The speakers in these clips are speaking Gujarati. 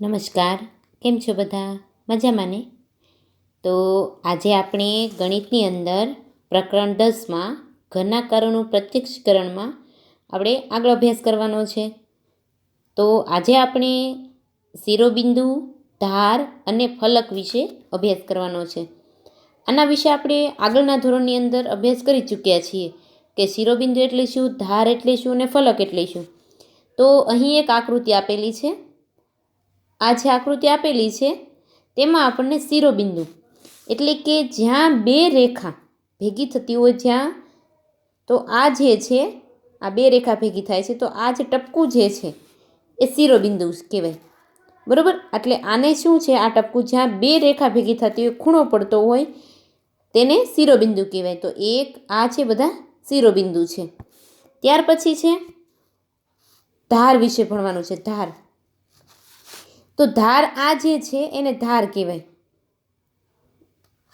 નમસ્કાર. કેમ છો બધા? મજામાં ને? તો આજે આપણે ગણિતની અંદર પ્રકરણ દસમાં ઘરના કારોનું પ્રત્યક્ષકરણમાં આપણે આગળ અભ્યાસ કરવાનો છે. તો આજે આપણે શિરોબિંદુ, ધાર અને ફલક વિશે અભ્યાસ કરવાનો છે. આના વિશે આપણે આગળના ધોરણની અંદર અભ્યાસ કરી ચૂક્યા છીએ કે શિરોબિંદુ એટલે શું, ધાર એટલે શું અને ફલક એટલે શું. તો અહીં એક આકૃતિ આપેલી છે. આ જે આકૃતિ આપેલી છે, તેમાં આપણને શિરોબિંદુ, એટલે કે જ્યાં બે રેખા ભેગી થતી હોય જ્યાં, તો આ જે છે, આ બે રેખા ભેગી થાય છે, તો આ જે ટપકું જે છે, એ શિરોબિંદુ કહેવાય. બરાબર? એટલે આને શું છે? આ ટપકું જ્યાં બે રેખા ભેગી થતી હોય, ખૂણો પડતો હોય, તેને શિરોબિંદુ કહેવાય. તો એક, આ છે બધા શિરોબિંદુ છે. ત્યાર પછી છે, ધાર વિશે ભણવાનું છે, ધાર. તો ધાર આ જે છે એને ધાર કહેવાય.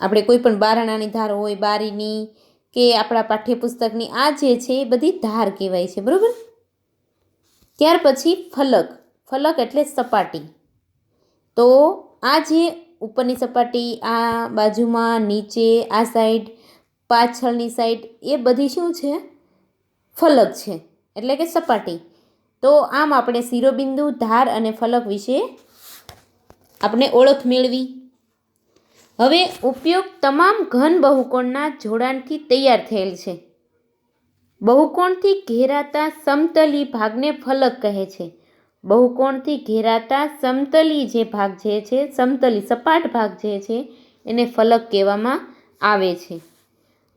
આપણે કોઈ પણ બારણાની ધાર હોય, બારીની કે આપણા પાઠ્યપુસ્તકની, આ જે છે એ બધી ધાર કહેવાય છે, બરાબર? ત્યાર પછી ફલક. ફલક એટલે સપાટી. તો આ જે ઉપરની સપાટી, આ બાજુમાં, નીચે, આ સાઈડ, પાછળની સાઈડ, એ બધી શું છે? ફલક છે. એટલે કે સપાટી. તો આમ આપણે શિરોબિંદુ, ધાર અને ફલક વિશે આપણે ઓળખ મેળવી. હવે ઉપયોગ તમામ ઘન બહુકોણના જોડાણથી તૈયાર થયેલ છે. બહુકોણથી ઘેરાતા સમતલી ભાગને ફલક કહે છે. બહુકોણથી ઘેરાતા સમતલી જે ભાગ જે છે, સમતલી સપાટ ભાગ જે છે, એને ફલક કહેવામાં આવે છે.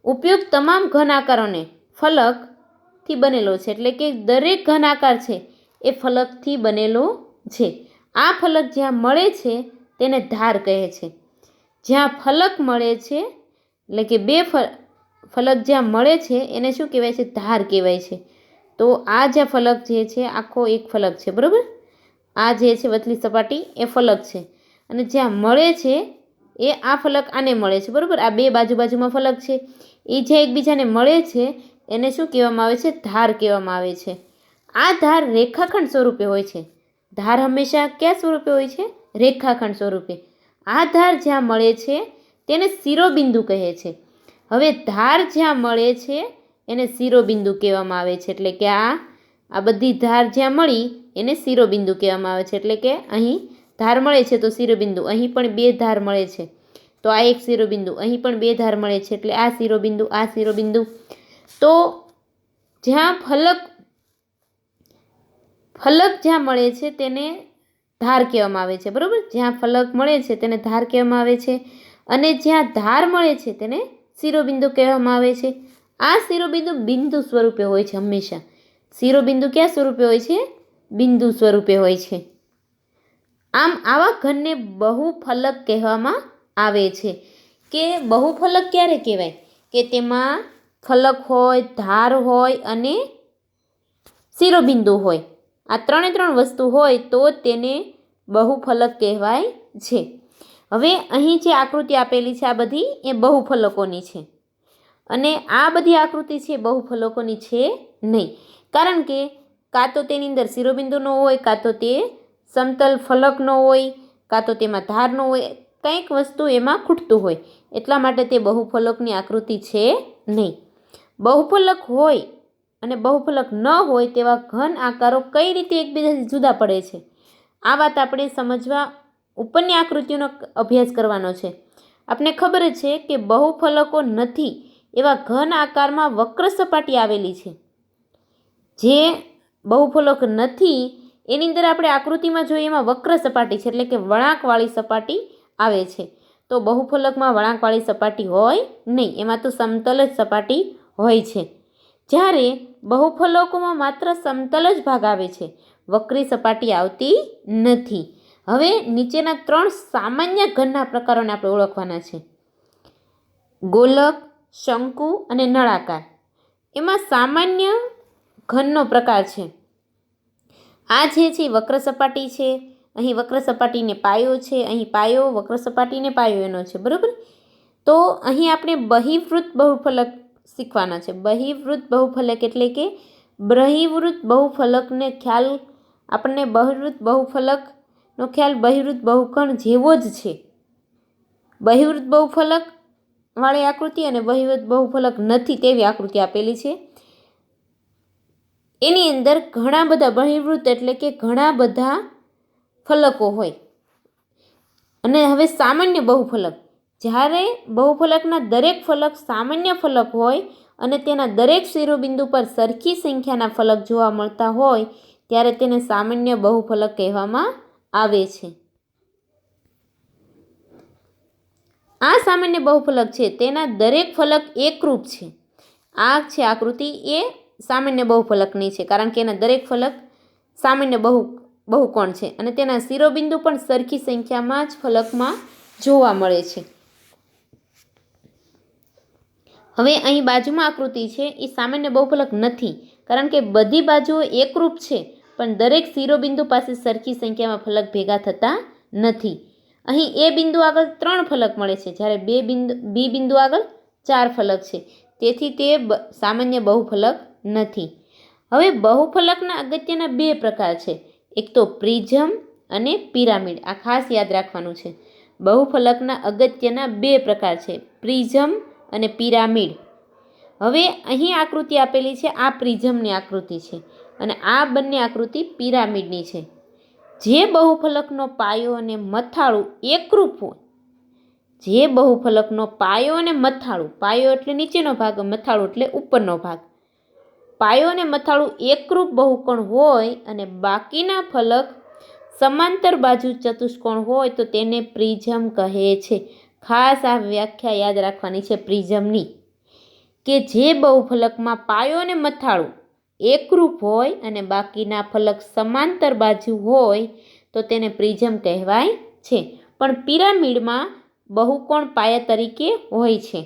ઉપયોગ તમામ ઘન આકારોને ફલકથી બનેલો છે, એટલે કે દરેક ઘન આકાર છે, એ ફલકથી બનેલો છે. આ ફલક જ્યાં મળે છે, તેને ધાર કહે છે. જ્યાં ફલક મળે છે, એટલે કે બે ફલક જ્યાં મળે છે, એને શું કહેવાય છે? ધાર કહેવાય છે. તો આ જે ફલક જે છે, આખો એક ફલક છે, બરાબર? આ જે છે વચલી સપાટી, એ ફલક છે. અને જ્યાં મળે છે, એ આ ફલક આને મળે છે, બરાબર? આ બે બાજુ બાજુમાં ફલક છે. એ જે એકબીજાને મળે છે, એને શું કહેવામાં આવે છે? ધાર કહેવામાં આવે છે. આ ધાર રેખાખંડ સ્વરૂપે હોય છે. ધાર હંમેશા કયા સ્વરૂપે હોય છે? રેખાખંડ સ્વરૂપે. આ ધાર જ્યાં મળે છે, તેને શિરોબિંદુ કહે છે. હવે ધાર જ્યાં મળે છે, એને શિરોબિંદુ કહેવામાં આવે છે. એટલે કે આ આ બધી ધાર જ્યાં મળી, એને શિરોબિંદુ કહેવામાં આવે છે. એટલે કે અહીં ધાર મળે છે તો શિરોબિંદુ, અહીં પણ બે ધાર મળે છે. તો આ એક શિરોબિંદુ, અહીં પણ બે ધાર મળે છે. એટલે આ શિરોબિંદુ આ શિરોબિંદુ. તો જ્યાં ફલક ફલક જ્યાં મળે છે તેને ધાર કહેવામાં આવે છે, બરાબર? જ્યાં ફલક મળે છે તેને ધાર કહેવામાં આવે છે અને જ્યાં ધાર મળે છે તેને શિરોબિંદુ કહેવામાં આવે છે. આ શિરોબિંદુ બિંદુ સ્વરૂપે હોય છે હંમેશા. શિરોબિંદુ ક્યાં સ્વરૂપે હોય છે? બિંદુ સ્વરૂપે હોય છે. આમ આવા ઘનને બહુફલક કહેવામાં આવે છે. કે બહુફલક ક્યારે કહેવાય? કે તેમાં ફલક હોય, ધાર હોય અને શિરોબિંદુ હોય. આ ત્રણે ત્રણ વસ્તુ હોય તો તેને બહુફલક કહેવાય છે. હવે અહીં જે આકૃતિ આપેલી છે આ બધી એ બહુફલકોની છે. અને આ બધી આકૃતિ છે બહુફલકોની છે નહીં. કારણ કે કાં તો તેની અંદર શિરોબિંદુ ન હોય, કાં તો તે સમતલ ફલક ન હોય, કાં તો તેમાં ધાર ન હોય, કંઈક વસ્તુ એમાં ખૂટતું હોય. એટલા માટે તે બહુફલકની આકૃતિ છે નહીં. બહુફલક હોય અને બહુફલક ન હોય તેવા ઘન આકારો કઈ રીતે એકબીજાથી જુદા પડે છે? આ વાત આપણે સમજવા ઉપરની આકૃતિઓનો અભ્યાસ કરવાનો છે. આપણે ખબર છે કે બહુફલકો નથી એવા ઘન આકારમાં વક્ર સપાટી આવેલી છે. જે બહુફલક નથી, એની અંદર આપણે આકૃતિમાં જોઈએ એમાં વક્ર સપાટી છે એટલે કે વળાંકવાળી સપાટી આવે છે. તો બહુફલકમાં વળાંકવાળી સપાટી હોય નહીં, એમાં તો સમતલ જ સપાટી હોય છે. જ્યારે બહુફલકોમાં માત્ર સમતલ જ ભાગ આવે છે, વક્રી સપાટી આવતી નથી. હવે નીચેના ત્રણ સામાન્ય ઘનના પ્રકારોને આપણે ઓળખવાના છે. ગોલક, શંકુ અને નળાકાર. એમાં સામાન્ય ઘનનો પ્રકાર છે. આ જે છે વક્ર સપાટી છે. અહીં વક્ર સપાટીને પાયો છે. અહીં પાયો, વક્ર સપાટીને પાયો એનો છે. બરાબર? તો અહીં આપણે બહિવૃત બહુફલક શીખવાના છે. બહિવૃત બહુફલક એટલે કે બહિવૃત બહુફલકને ખ્યાલ, આપણને બહિવૃત બહુફલકનો ખ્યાલ બહિવૃત બહુકણ જેવો જ છે. બહિવૃત બહુફલક વાળી આકૃતિ અને બહિવૃત બહુફલક નથી તેવી આકૃતિ આપેલી છે. એની અંદર ઘણા બધા બહિર્વૃત એટલે કે ઘણા બધા ફલકો હોય. અને હવે સામાન્ય બહુફલક. જ્યારે બહુફલકના દરેક ફલક સામાન્ય ફલક હોય અને તેના દરેક શિરોબિંદુ પર સરખી સંખ્યાના ફલક જોવા મળતા હોય, ત્યારે તેને સામાન્ય બહુફલક કહેવામાં આવે છે. આ સામાન્ય બહુફલક છે, તેના દરેક ફલક એકરૂપ છે. આ છે આકૃતિ, એ સામાન્ય બહુફલકની છે, કારણ કે એના દરેક ફલક સામાન્ય બહુ, બહુકોણ છે અને તેના શિરોબિંદુ પણ સરખી સંખ્યામાં જ ફલકમાં જોવા મળે છે. હવે અહીં બાજુમાં આકૃતિ છે, એ સામાન્ય બહુફલક નથી, કારણ કે બધી બાજુઓ એકરૂપ છે, પણ દરેક શિરોબિંદુ પાસે સરખી સંખ્યામાં ફલક ભેગા થતા નથી. અહીં એ બિંદુ આગળ ત્રણ ફલક મળે છે, જ્યારે બે બિંદુ, બી બિંદુ આગળ ચાર ફલક છે, તેથી તે સામાન્ય બહુફલક નથી. હવે બહુફલકના અગત્યના બે પ્રકાર છે, એક તો પ્રિઝમ અને પિરામિડ, આ ખાસ યાદ રાખવાનું છે. બહુફલકના અગત્યના બે પ્રકાર છે, પ્રિઝમ અને પિરામિડ. હવે અહીં આકૃતિ આપેલી છે, આ પ્રિઝમની આકૃતિ છે અને આ બંને આકૃતિ પિરામિડની છે. જે બહુફલકનો પાયો અને મથાળું એકરૂપ હોય, જે બહુફલકનો પાયો અને મથાળું, પાયો એટલે નીચેનો ભાગ, મથાળું એટલે ઉપરનો ભાગ. પાયો અને મથાળું એકરૂપ બહુકોણ હોય અને બાકીના ફલક સમાંતર બાજુ ચતુષ્કોણ હોય તો તેને પ્રિઝમ કહે છે. ખાસ આ વ્યાખ્યા યાદ રાખવાની છે પ્રિઝમની, કે જે બહુફલકમાં પાયો અને મથાળું એકરૂપ હોય અને બાકીના ફલક સમાંતર બાજુ હોય, તો તેને પ્રિઝમ કહેવાય છે. પણ પિરામિડમાં બહુકોણ પાયા તરીકે હોય છે.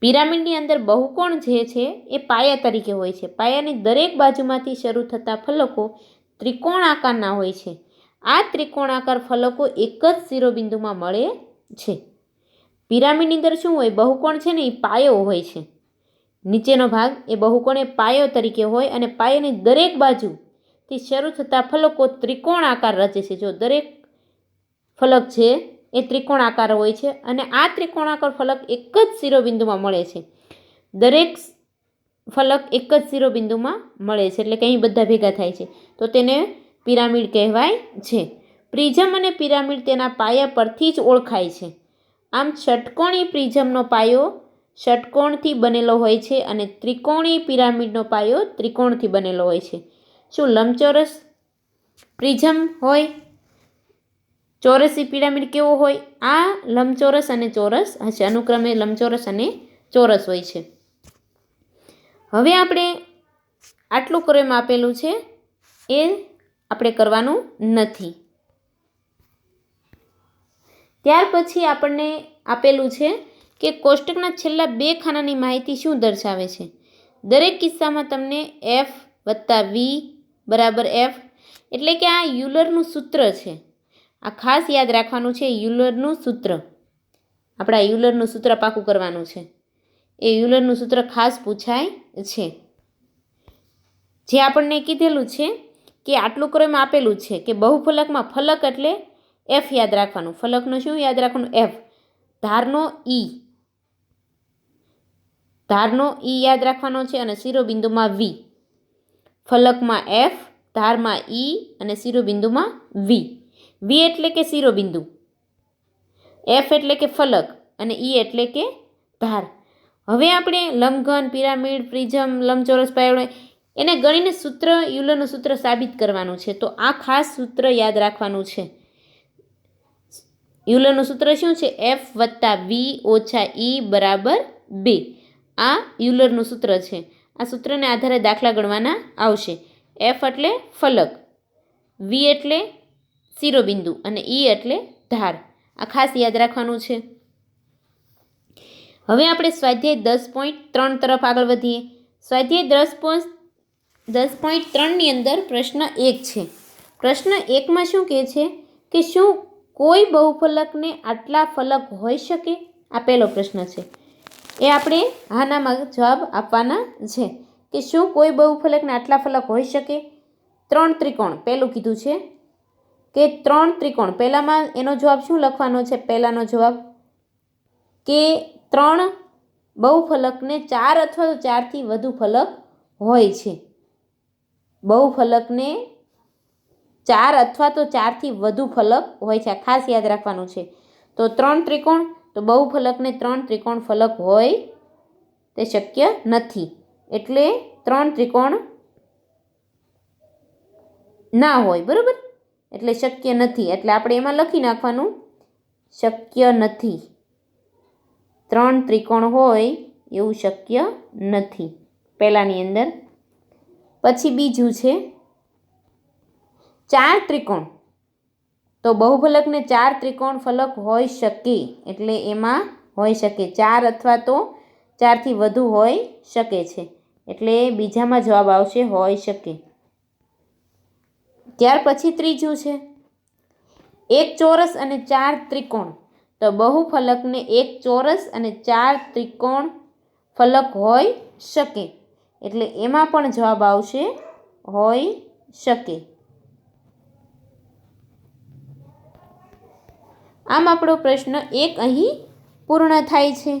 પિરામિડની અંદર બહુકોણ જે છે, એ પાયા તરીકે હોય છે. પાયાની દરેક બાજુમાંથી શરૂ થતા ફલકો ત્રિકોણ આકારના હોય છે. આ ત્રિકોણાકાર ફલકો એક જ શિરોબિંદુમાં મળે છે. પિરામિડની અંદર શું હોય? બહુકોણ છે ને એ પાયો હોય છે. નીચેનો ભાગ એ બહુકોણ એ પાયો તરીકે હોય અને પાયાની દરેક બાજુથી શરૂ થતા ફલકો ત્રિકોણ આકાર રચે છે. જો દરેક ફલક છે, એ ત્રિકોણ આકાર હોય છે અને આ ત્રિકોણાકાર ફલક એક જ શિરોબિંદુમાં મળે છે. દરેક ફલક એક જ શિરોબિંદુમાં મળે છે. એટલે કે અહીં બધા ભેગા થાય છે. તો તેને પિરામિડ કહેવાય છે. પ્રિઝમ અને પિરામિડ તેના પાયા પરથી જ ઓળખાય છે. આમ ષટકોણી પ્રિઝમનો પાયો ષટકોણથી બનેલો હોય છે અને ત્રિકોણી પિરામિડનો પાયો ત્રિકોણથી બનેલો હોય છે. શું લંબચોરસ પ્રિઝમ હોય? ચોરસી પિરામિડ કેવો હોય? આ લંબચોરસ અને ચોરસ હશે. અનુક્રમે લંબચોરસ અને ચોરસ હોય છે. હવે આપણે આટલું ક્રમ આપેલું છે. એ આપણે કરવાનું નથી. ત્યાર પછી આપણને આપેલું છે કે કોષ્ટકના છેલ્લા બે ખાનાની માહિતી શું દર્શાવે છે. દરેક કિસ્સામાં તમને એફ વત્તા વી બરાબર એફ એટલે કે આ યુલરનું સૂત્ર છે. આ ખાસ યાદ રાખવાનું છે યુલરનું સૂત્ર. આપણા યુલરનું સૂત્ર પાકું કરવાનું છે. એ યુલરનું સૂત્ર ખાસ પૂછાય છે. જે આપણને કીધેલું છે કે આટલું ક્રમ આપેલું છે કે બહુફલકમાં ફલક એટલે એફ યાદ રાખવાનું. ફલકનું શું યાદ રાખવાનું? એફ ધારનો ઈ ધારનો ઈ યાદ રાખવાનો છે અને શિરોબિંદુમાં વી ફલકમાં એફ ધારમાં ઈ અને શિરોબિંદુમાં વી વી એટલે કે શિરોબિંદુ. એફ એટલે કે ફલક અને ઈ એટલે કે ધાર. હવે આપણે લંબઘન પિરામિડ, પ્રિઝમ, લંબચોરસ પાયડો એને ગણીને સૂત્ર, યુલરનું સૂત્ર સાબિત કરવાનું છે. તો આ ખાસ સૂત્ર યાદ રાખવાનું છે. યુલરનું સૂત્ર શું છે? એફ વત્તા વી ઓછા ઈ બરાબર બે. આ યુલરનું સૂત્ર છે. આ સૂત્રને આધારે દાખલા ગણવાના આવશે. એફ એટલે ફલક. વી એટલે શિરોબિંદુ અને ઈ એટલે ધાર. આ ખાસ યાદ રાખવાનું છે. હવે આપણે સ્વાધ્યાય દસ પોઈન્ટ ત્રણ તરફ આગળ વધીએ. સ્વાધ્યાય દસ પોઈન્ટ દસ પોઈન્ટ ત્રણની અંદર પ્રશ્ન એક છે. પ્રશ્ન એકમાં શું કહે છે? કે શું કોઈ બહુફલકને આટલા ફલક હોઈ શકે? આ પહેલો પ્રશ્ન છે. એ આપણે હાનામાં જવાબ આપવાના છે કે શું કોઈ બહુફલકને આટલા ફલક હોઈ શકે? ત્રણ ત્રિકોણ. પહેલું કીધું છે કે ત્રણ ત્રિકોણ. પહેલામાં એનો જવાબ શું લખવાનો છે? પહેલાંનો જવાબ કે ત્રણ બહુફલકને ચાર અથવા તો ચારથી વધુ ફલક હોય છે. બહુફલકને ચાર અથવા તો ચારથી વધુ ફલક હોય છે, આ ખાસ યાદ રાખવાનું છે. તો ત્રણ ત્રિકોણ, તો બહુ ફલકને ત્રણ ત્રિકોણ ફલક હોય તે શક્ય નથી. એટલે ત્રણ ત્રિકોણ ના હોય, બરાબર? એટલે શક્ય નથી. એટલે આપણે એમાં લખી નાખવાનું, શક્ય નથી. ત્રણ ત્રિકોણ હોય એવું શક્ય નથી. પહેલાંની અંદર. પછી બીજું છે ચાર ત્રિકોણ. તો બહુફલકને ચાર ત્રિકોણ ફલક હોઈ શકે, એટલે એમાં હોઈ શકે. ચાર અથવા તો ચારથી વધુ હોઈ શકે છે, એટલે બીજામાં જવાબ આવશે હોઈ શકે. ત્યાર પછી ત્રીજું છે. એક ચોરસ અને ચાર ત્રિકોણ. તો બહુફલકને એક ચોરસ અને ચાર ત્રિકોણ ફલક હોઈ શકે, એટલે એમાં પણ જવાબ આવશે હોઈ શકે. આમ આપણો પ્રશ્ન એક અહીં પૂર્ણ થાય છે.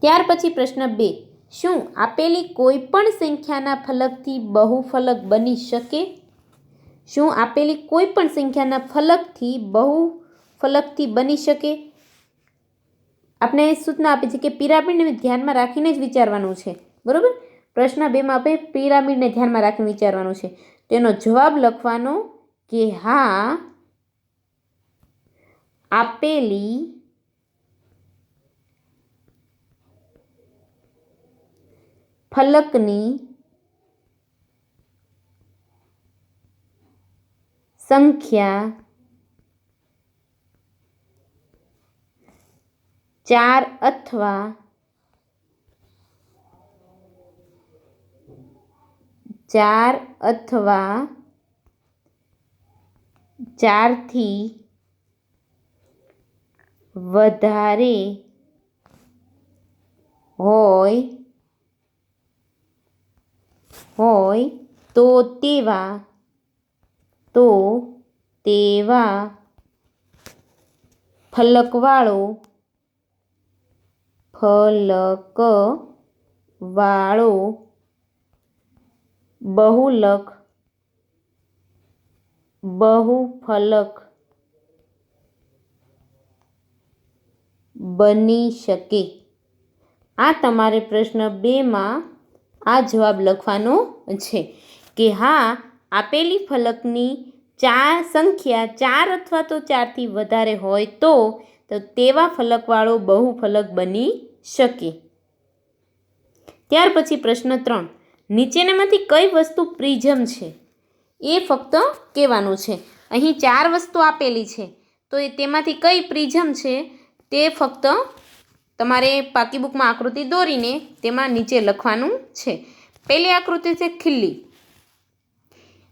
ત્યાર પછી પ્રશ્ન બે. શું આપેલી કોઈ પણ સંખ્યાના ફલકથી બહુફલક બની શકે? શું આપેલી કોઈ પણ સંખ્યાના ફલકથી બહુફલકથી બની શકે? આપણે સૂચના આપી છે કે પિરામિડને ધ્યાનમાં રાખીને જ વિચારવાનું છે. બરાબર? પ્રશ્ન બેમાં આપણે પિરામિડને ધ્યાનમાં રાખીને વિચારવાનું છે. તેનો જવાબ લખવાનો કે હા આપેલી ફલકની સંખ્યા ચાર અથવા ચાર અથવા ચારથી વધારે હોય હોય તો તેવા તો તેવા ફલકવાળો ફલકવાળો બહુલક બહુફલક બની શકે? આ તમારે પ્રશ્ન બેમાં આ જવાબ લખવાનો છે કે હા, આપેલી ફલકની ચાર સંખ્યા ચાર અથવા તો ચારથી વધારે હોય તો તેવા ફલકવાળો બહુફલક બની શકે. ત્યાર પછી પ્રશ્ન ત્રણ. નીચેનામાંથી કઈ વસ્તુ પ્રિઝમ છે? એ ફક્ત કહેવાનું છે. અહીં ચાર વસ્તુ આપેલી છે. તો એ તેમાંથી કઈ પ્રિઝમ છે? તે ફક્ત તમારે પાકી બુકમાં આકૃતિ દોરીને તેમાં નીચે લખવાનું છે. પહેલી આકૃતિ છે ખીલ્લી.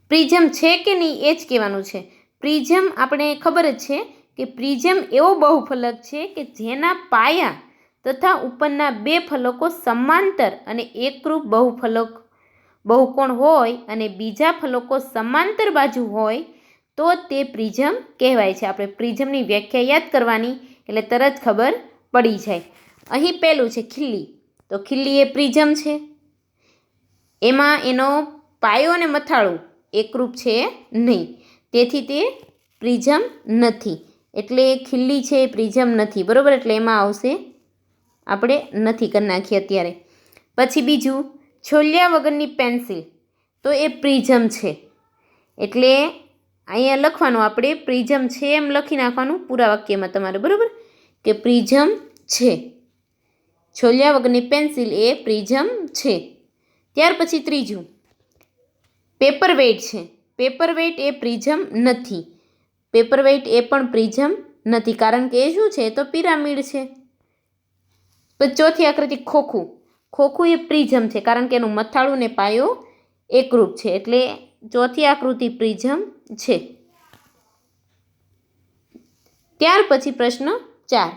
પ્રિઝમ છે કે નહીં એ જ કહેવાનું છે. પ્રિઝમ આપણે ખબર જ છે કે પ્રિઝમ એવો બહુફલક છે કે જેના પાયા તથા ઉપરના બે ફલકો સમાંતર અને એકરૂપ બહુફલક બહુકોણ હોય અને બીજા ફલકો સમાંતર બાજુ હોય તો તે પ્રિઝમ કહેવાય છે. આપણે પ્રિઝમની વ્યાખ્યા યાદ કરવાની એટલે તરત ખબર પડી જાય. અહીં પહેલું છે ખીલ્લી. તો ખીલ્લી એ પ્રિઝમ છે. એમાં એનો પાયો અને મથાળું એકરૂપ છે નહીં. તેથી તે પ્રિઝમ નથી. એટલે ખીલ્લી છે એ પ્રિઝમ નથી. બરાબર? એટલે એમાં આવશે આપણે નથી કરી નાખીએ અત્યારે. પછી બીજું, છોલિયા વગરની પેન્સિલ. તો એ પ્રિઝમ છે. એટલે અહીંયા લખવાનું આપણે પ્રિઝમ છે એમ લખી નાખવાનું પૂરા વાક્યમાં તમારે, બરાબર? કે પ્રિઝમ છે. છોલિયા વગરની પેન્સિલ એ પ્રિઝમ છે. ત્યાર પછી ત્રીજું. પેપર વેઇટ છે. પેપર વેઇટ એ પ્રિઝમ નથી. પેપર વેઇટ એ પણ પ્રિઝમ નથી. કારણ કે એ શું છે? તો પિરામિડ છે. પછી ચોથી આકૃતિ ખોખું. ખોખું એ પ્રિઝમ છે. કારણ કે એનું મથાળું ને પાયો એકરૂપ છે. એટલે ચોથી આકૃતિ પ્રિઝમ છે. ત્યાર પછી પ્રશ્ન ચાર.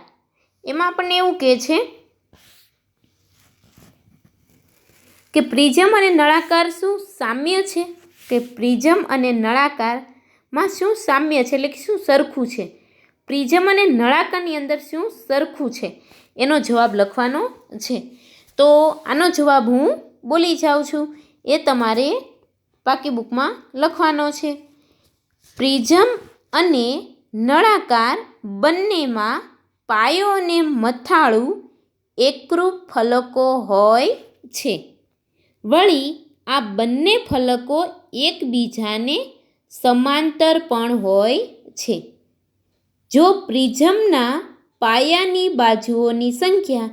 એમાં આપણને એવું કહે છે કે પ્રિઝમ અને નળાકાર શું સામ્ય છે? કે પ્રિઝમ અને નળાકારમાં શું સામ્ય છે? એટલે કે શું સરખું છે? પ્રિઝમ અને નળાકારની અંદર શું સરખું છે? એનો જવાબ લખવાનો છે. તો આનો જવાબ હું બોલી જાઉં છું. એ તમારે પાકી બુકમાં લખવાનો છે. પ્રિઝમ અને નળાકાર બંનેમાં પાયો અને મથાળું એકરૂપ ફલકો હોય છે. વળી આ બંને ફલકો એકબીજાને સમાંતર પણ હોય છે. જો પ્રિઝમના પાયાની બાજુઓની સંખ્યા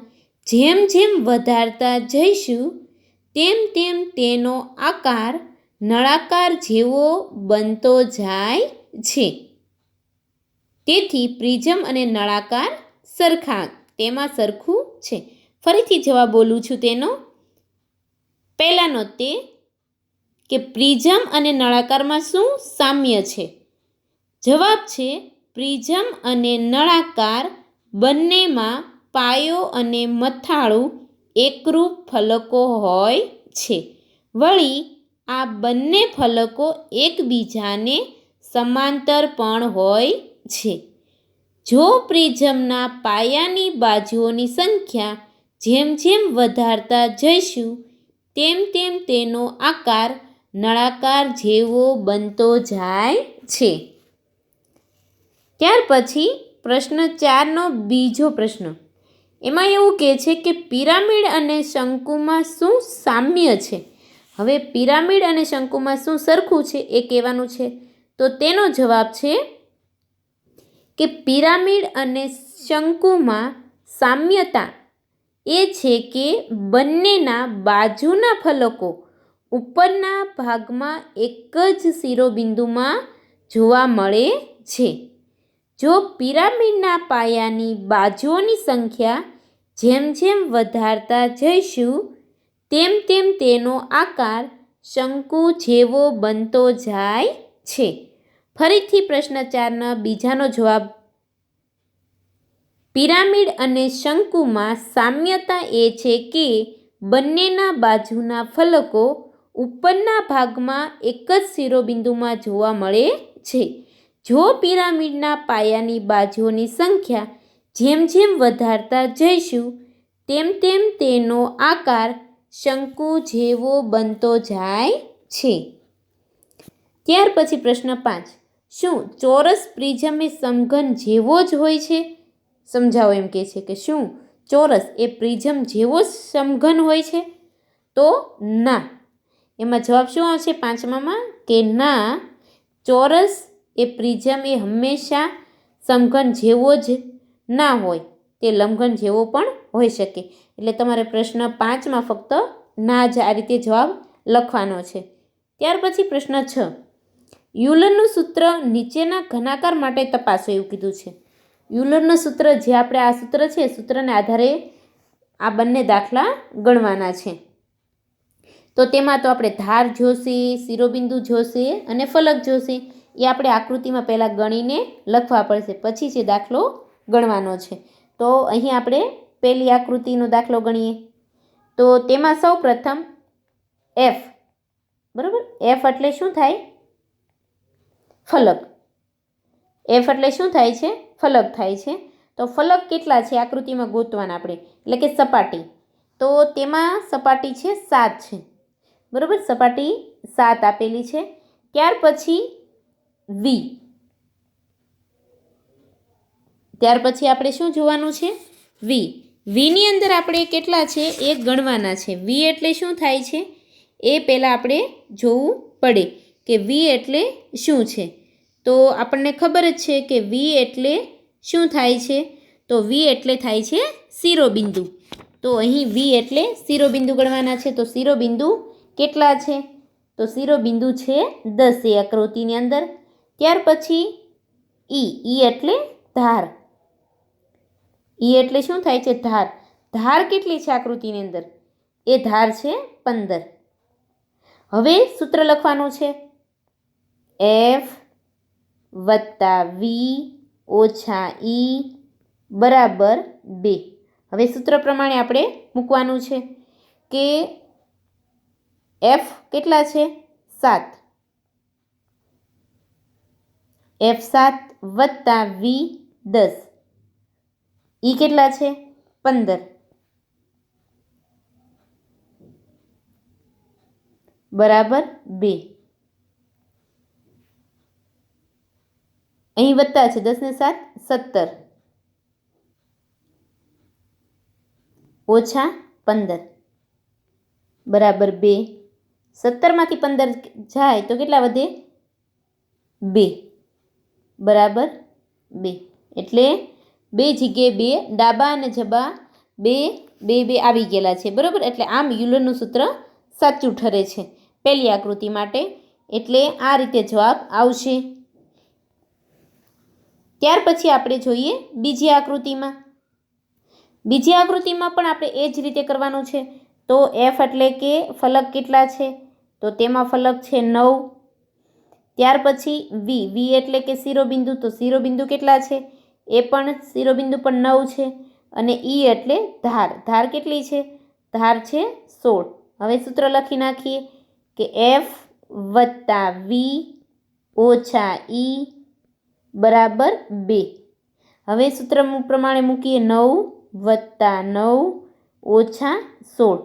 જેમ જેમ વધારતા જઈશું, તેમ તેમ તેનો આકાર નળાકાર જેવો બનતો જાય છે. તેથી પ્રિઝમ અને નળાકાર સરખા, તેમાં સરખું છે. ફરીથી જવાબ બોલું છું તેનો. પહેલાંનો તે કે પ્રિઝમ અને નળાકારમાં શું સામ્ય છે? જવાબ છે, પ્રિઝમ અને નળાકાર બંનેમાં પાયો અને મથાળું એકરૂપ ફલકો હોય છે. વળી આ બંને ફલકો એકબીજાને સમાંતર પણ હોય છે. જો પ્રિઝમના પાયાની બાજુઓની સંખ્યા જેમ જેમ વધારતા જઈશું, તેમ તેમ તેનો આકાર નળાકાર જેવો બનતો જાય છે. ત્યાર પછી પ્રશ્ન ચારનો બીજો પ્રશ્ન. એમાં એવું કહે છે કે પિરામિડ અને શંકુમાં શું સામ્ય છે? હવે પિરામિડ અને શંકુમાં શું સરખું છે એ કહેવાનું છે? તો તેનો જવાબ છે કે પિરામિડ અને શંકુમાં સામ્યતા એ છે કે બંનેના બાજુના ફલકો ઉપરના ભાગમાં એક જ શિરોબિંદુમાં જોવા મળે છે. જો પિરામિડના પાયાની બાજુઓની સંખ્યા જેમ જેમ વધારતા જઈશું તેમ તેમ તેનો આકાર શંકુ જેવો બનતો જાય છે. ફરીથી પ્રશ્ન ચારના બીજાનો જવાબ. પિરામિડ અને શંકુમાં સામ્યતા એ છે કે બંનેના બાજુના ફલકો ઉપરના ભાગમાં એક જ શિરોબિંદુમાં જોવા મળે છે. જો પિરામિડના પાયાની બાજુઓની સંખ્યા જેમ જેમ વધારતા જઈશું, તેમ તેમ તેનો આકાર શંકુ જેવો બનતો જાય છે. ત્યાર પછી પ્રશ્ન પાંચ. શું ચોરસ પ્રિઝમ એ સમઘન જેવો જ હોય છે? સમજાવો એમ કહે છે કે શું ચોરસ એ પ્રિઝમ જેવો જ સમઘન હોય છે? તો ના. એમાં જવાબ શું આવશે પાંચમામાં? કે ના, ચોરસ એ પ્રિઝમ એ હંમેશા સમઘન જેવો જ ના હોય. તે લંઘન જેવો પણ હોઈ શકે. એટલે તમારે પ્રશ્ન પાંચમાં ફક્ત ના જ આ રીતે જવાબ લખવાનો છે. ત્યાર પછી પ્રશ્ન છ. યુલરનું સૂત્ર નીચેના ઘનાકાર માટે તપાસો એવું કીધું છે. યુલરનું સૂત્ર જે આપણે આ સૂત્ર છે, સૂત્રને આધારે આ બંને દાખલા ગણવાના છે. તો તેમાં તો આપણે ધાર જોશે, શિરોબિંદુ જોશે અને ફલક જોશે. એ આપણે આકૃતિમાં પહેલાં ગણીને લખવા પડશે. પછી જે દાખલો ગણવાનો છે. તો અહીં આપણે પહેલી આકૃતિનો દાખલો ગણીએ. તો તેમાં સૌ પ્રથમ એફ બરાબર? એફ એટલે શું થાય? ફલક. એફ એટલે શું થાય છે? ફલક થાય છે. તો ફલક કેટલા છે? આકૃતિમાં ગોતવાના આપણે. એટલે કે સપાટી. તો તેમાં સપાટી છે સાત છે. બરાબર? સપાટી સાત આપેલી છે. ત્યાર પછી વી ત્યાર પછી આપણે શું જોવાનું છે? વી વીની અંદર આપણે કેટલા છે? એ ગણવાના છે. વી એટલે શું થાય છે? એ પહેલાં આપણે જોવું પડે કે વી એટલે શું છે. તો આપણને ખબર જ છે કે વી એટલે શું થાય છે? તો વી એટલે થાય છે શિરોબિંદુ. તો અહીં વી એટલે શિરોબિંદુ ગણવાના છે. તો શિરોબિંદુ કેટલા છે? તો શિરોબિંદુ છે દસ એ આકૃતિની અંદર. ત્યાર પછી ઈ ઈ એટલે ધાર. ઈ એટલે શું થાય છે? ધાર. ધાર કેટલી છે આકૃતિની અંદર? એ ધાર છે પંદર. હવે સૂત્ર લખવાનું છે. એફ વત્તા વી ઓછા ઈ બરાબર બે. હવે સૂત્ર પ્રમાણે આપણે મૂકવાનું છે કે એફ કેટલા છે? સાત. એફ સાત વત્તા વી દસ. ઈ કેટલા છે? પંદર. બરાબર, બે. અહીં વત્તા છે, દસ ને સાત, સત્તર. ઓછા પંદર. બરાબર, બે. સત્તરમાંથી પંદર જાય તો કેટલા વધે? બે. બરાબર, બે. એટલે બે જગ્યાએ બે, ડાબા અને જબા બે બે બે આવી ગયેલા છે. બરાબર? એટલે આમ યુલરનું સૂત્ર સાચું ઠરે છે. પહેલી આકૃતિ માટે. એટલે આ રીતે જવાબ આવશે. ત્યાર પછી આપણે જોઈએ બીજી આકૃતિમાં. બીજી આકૃતિમાં પણ આપણે એ જ રીતે કરવાનું છે. તો એફ એટલે કે ફલક કેટલા છે? તો તેમાં ફલક છે નવ. ત્યાર પછી વી વી એટલે કે શિરોબિંદુ. તો શિરોબિંદુ કેટલા છે? એ પણ શિરોબિંદુ પણ નવ છે અને ઈ એટલે ધાર. ધાર કેટલી છે? ધાર છે સોળ. હવે સૂત્ર લખી નાખીએ કે એફ વત્તા વી ઓછા ઈ બરાબર બે. હવે સૂત્ર પ્રમાણે મૂકીએ નવ વત્તા નવ ઓછા સોળ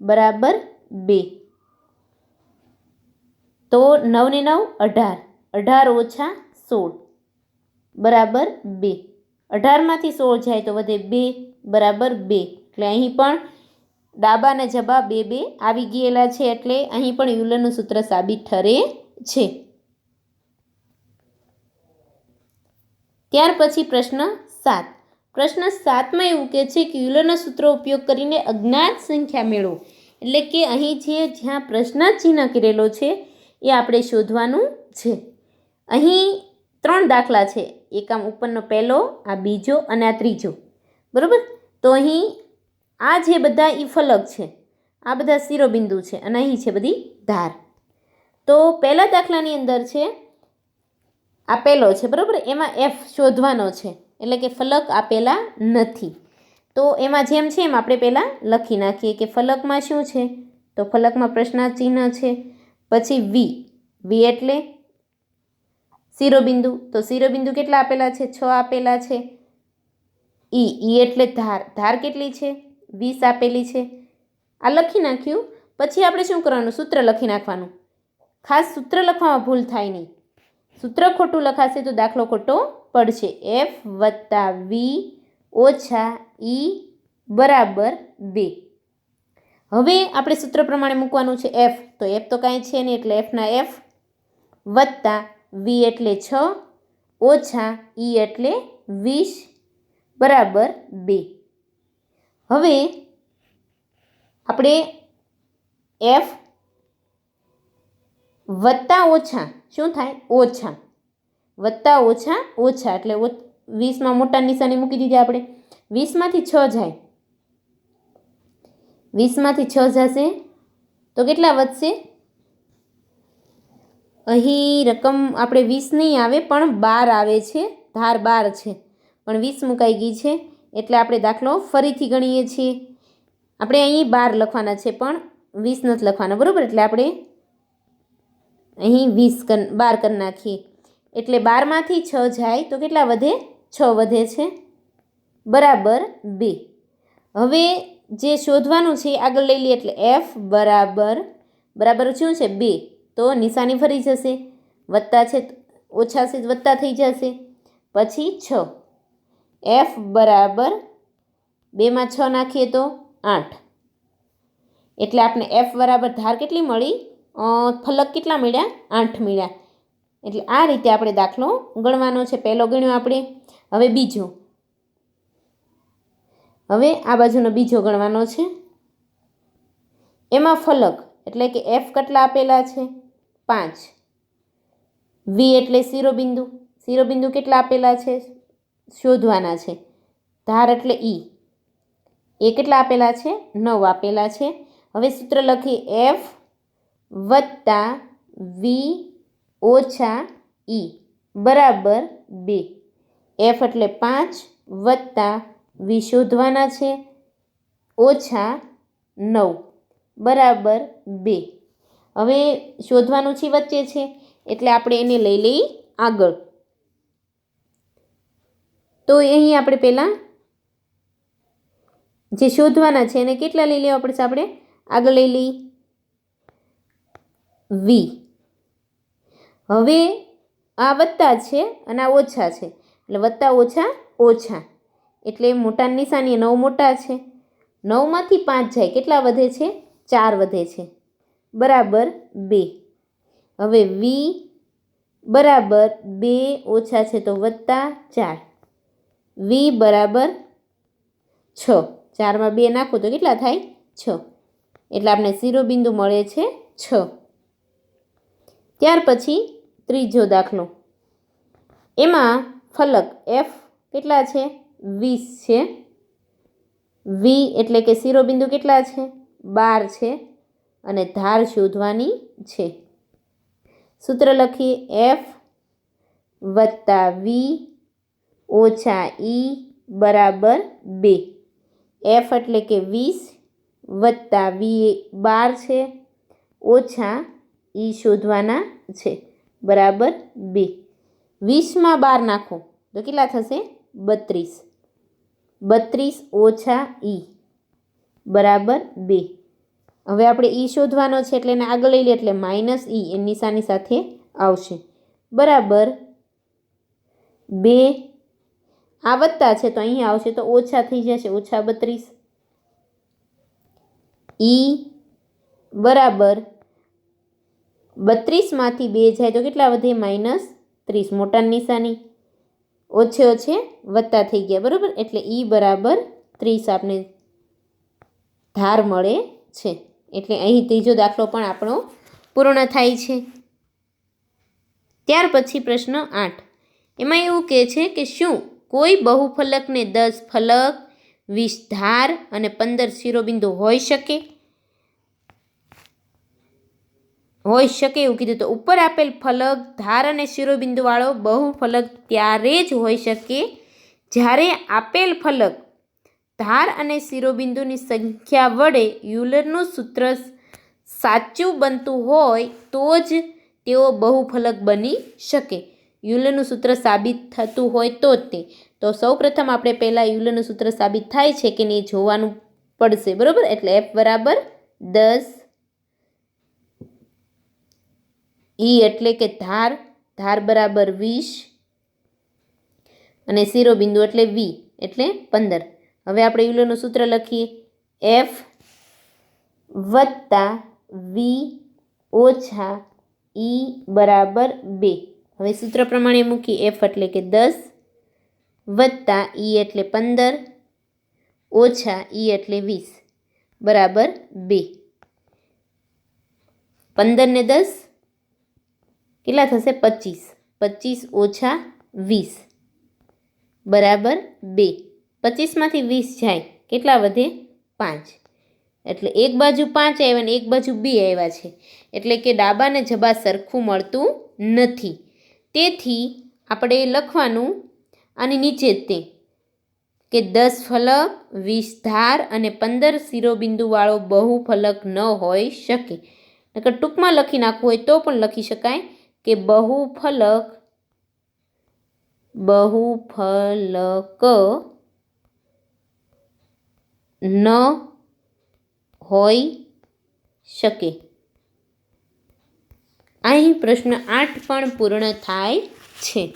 બરાબર બે. તો નવ ને નવ અઢાર. અઢાર ઓછા સોળ. બરાબર બે. અઢારમાંથી સોળ જાય તો વધે બે બરાબર બે. એટલે અહીં પણ ડાબા અને જબા બે બે આવી ગયેલા છે એટલે અહીં પણ યુલરનું સૂત્ર સાબિત ઠરે છે. ત્યાર પછી પ્રશ્ન સાત. પ્રશ્ન સાતમાં એવું કહે છે કે યુલરના સૂત્રો ઉપયોગ કરીને અજ્ઞાત સંખ્યા મેળવો. એટલે કે અહીં જે જ્યાં પ્રશ્નાર્થ ચિહ્ન કરેલો છે એ આપણે શોધવાનું છે. અહીં ત્રણ દાખલા છે. એક આમ ઉપરનો પહેલો, આ બીજો અને આ ત્રીજો. બરાબર? તો અહીં આ જે બધા એ ફલક છે, આ બધા શિરોબિંદુ છે અને અહીં છે બધી ધાર. તો પહેલા દાખલાની અંદર છે, આ પહેલો છે, બરાબર? એમાં એફ શોધવાનો છે, એટલે કે ફલક આપેલા નથી. તો એમાં જેમ છે એમ આપણે પહેલાં લખી નાખીએ કે ફલકમાં શું છે? તો ફલકમાં પ્રશ્નાર્થ ચિહ્ન છે. પછી વી વી એટલે શિરોબિંદુ. તો શિરોબિંદુ કેટલા આપેલા છે? છ આપેલા છે. ઈ ઈ એટલે ધાર. ધાર કેટલી છે? વીસ આપેલી છે. આ લખી નાખ્યું. પછી આપણે શું કરવાનું? સૂત્ર લખી નાખવાનું. ખાસ સૂત્ર લખવામાં ભૂલ થાય નહીં. સૂત્ર ખોટું લખાશે તો દાખલો ખોટો પડશે. એફ વત્તા વી ઓછા ઈ બરાબર બે. હવે આપણે સૂત્ર પ્રમાણે મૂકવાનું છે એફ તો એફ તો કાંઈ છે નહીં, એટલે એફના એફ વત્તા વી એટલે છ, ઓછા ઈ એટલે વીસ, બરાબર બે. હવે આપણે એફ વત્તા ઓછા, શું થાય? ઓછા. વત્તા ઓછા ઓછા, એટલે વીસમાં મોટા નિશાની મૂકી દીધી આપણે. વીસમાંથી છ જાય. વીસમાંથી છ જશે તો કેટલા વધશે? અહીં રકમ આપણે વીસ નહીં આવે, પણ બાર આવે છે. ધાર બાર છે. પણ વીસ મુકાઈ ગઈ છે, એટલે આપણે દાખલો ફરીથી ગણીએ છીએ. આપણે અહીં બાર લખવાના છે, પણ વીસ નથી લખવાના, બરાબર? એટલે આપણે અહીં વીસ કર, બાર કરી નાખીએ. એટલે બારમાંથી છ જાય, તો કેટલા વધે? છ વધે છે. બરાબર બે. હવે જે શોધવાનું છે આગળ લઈ લઈએ, એટલે એફ બરાબર બરાબર શું છે? બે. તો નિશાની ફરી જશે. વત્તા છે ઓછા છે વત્તા થઈ જશે. પછી છ. એફ બરાબર બેમાં છ નાખીએ તો આઠ. એટલે આપણે એફ બરાબર ધાર કેટલી મળી? ફલક કેટલા મળ્યા? આઠ મળ્યા. એટલે આ રીતે આપણે દાખલો ગણવાનો છે. પહેલો ગણ્યો આપણે. હવે બીજો. હવે આ બાજુનો બીજો ગણવાનો છે. એમાં ફલક એટલે કે એફ કેટલા આપેલા છે? પાંચ. વી એટલે શિરોબિંદુ. શિરોબિંદુ કેટલા આપેલા છે? શોધવાના છે. ધાર એટલે ઈ એ કેટલા આપેલા છે? નવ આપેલા છે. હવે સૂત્ર લખી એફ વત્તા વી ઓછા ઈ બરાબર બે. એફ એટલે પાંચ વત્તા વી શોધવાના છે. ઓછા નવ. બરાબર બે. હવે શોધવાનું છે વચ્ચે છે, એટલે આપણે એને લઈ લઈ આગળ. તો અહીં આપણે પહેલાં જે શોધવાના છે એને કેટલા લઈ લેવા પડશે આપણે? આગળ લઈ લઈ વી. હવે આ વત્તા છે અને આ ઓછા છે. એટલે વત્તા ઓછા ઓછા. એટલે મોટા નિશાની નવ મોટા છે. નવમાંથી પાંચ જાય. કેટલા વધે છે? ચાર વધે છે. બરાબર બે. હવે વી બરાબર બે ઓછા છે તો વત્તા ચાર. વી બરાબર છ. ચારમાં બે નાખો તો કેટલા થાય? છ. એટલે આપણે શિરોબિંદુ મળે છે છ. ત્યાર પછી ત્રીજો દાખલો. એમાં ફલક એફ કેટલા છે? વીસ છે. વી એટલે કે શિરોબિંદુ કેટલા છે? બાર છે. અને ધાર શોધવાની છે. સૂત્ર લખીએ એફ વત્તા વી ઓછા ઈ બરાબર બે. એફ એટલે કે વીસ વત્તા વી બાર છે. ઓછા ઈ શોધવાના છે. બરાબર બે. વીસમાં બાર નાખો તો કેટલા થશે? બત્રીસ. બત્રીસ ઓછા ઈ બરાબર બે. હવે આપણે ઈ શોધવાનો છે એટલે એને આગળ લઈ લે એટલે માઇનસ ઈ એ નિશાની સાથે આવશે. બરાબર? બે આ વત્તા છે તો અહીંયા આવશે તો ઓછા થઈ જશે, ઓછા બત્રીસ. ઈ બરાબર બત્રીસમાંથી બે જાય તો કેટલા વધે? માઇનસ ત્રીસ. મોટા નિશાની. ઓછે ઓછે વત્તા થઈ ગયા, બરાબર? એટલે ઈ બરાબર ત્રીસ આપણે ધાર મળે છે. એટલે અહીં ત્રીજો દાખલો પણ આપણો પૂર્ણ થાય છે. ત્યાર પછી પ્રશ્ન આઠ. એમાં એવું કહે છે કે શું કોઈ બહુફલકને દસ ફલક, વીસ ધાર અને પંદર શિરોબિંદુ હોઈ શકે? હોઈ શકે એવું કીધું તો ઉપર આપેલ ફલક, ધાર અને શિરોબિંદુવાળો બહુ ફલક ત્યારે જ હોઈ શકે જ્યારે આપેલ ફલક ધાર અને શિરોબિંદુની સંખ્યા વડે યુલરનું સૂત્ર સાચું બનતું હોય તો જ તેઓ બહુફલક બની શકે. યુલરનું સૂત્ર સાબિત થતું હોય તો જ તે. તો સૌપ્રથમ આપણે પહેલાં યુલરનું સૂત્ર સાબિત થાય છે કે નહીં જોવાનું પડશે. બરાબર? એટલે એફ બરાબર દસ. ઈ એટલે કે ધાર. ધાર બરાબર વીસ. અને શિરોબિંદુ એટલે વી. એટલે પંદર. હવે આપણે યુલરનું સૂત્ર લખીએ. એફ વત્તા વી ઓછા ઈ બરાબર બે. હવે સૂત્ર પ્રમાણે મૂકી એફ એટલે કે દસ વત્તા ઈ એટલે પંદર ઓછા ઈ એટલે વીસ. બરાબર બે. પંદર ને દસ કેટલા થશે? પચીસ. પચીસ ઓછા વીસ. બરાબર બે. પચીસમાંથી વીસ જાય, કેટલા વધે? પાંચ. એટલે એક બાજુ પાંચ આવ્યા ને એક બાજુ બે આવ્યા છે. એટલે કે ડાબા ને જબા સરખું મળતું નથી. તેથી આપણે લખવાનું આની નીચે તે. કે દસ ફલક, વીસ ધાર અને પંદર શિરોબિંદુવાળો બહુ ફલક ન હોઈ શકે. નકર ટૂંકમાં લખી નાખવું હોય તો પણ લખી શકાય કે બહુ ફલક બહુ ફલક ન હોઈ શકે. અહીં પ્રશ્ન આઠ પણ પૂર્ણ થાય છે.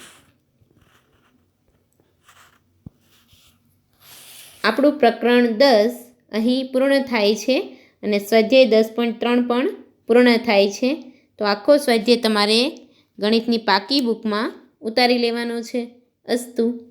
આપણું પ્રકરણ દસ અહીં પૂર્ણ થાય છે અને સ્વાધ્યાય દસ પોઈન્ટ ત્રણ પણ પૂર્ણ થાય છે. તો આખો સ્વાધ્યાય તમારે ગણિતની પાકી બુકમાં ઉતારી લેવાનો છે. અસ્તુ.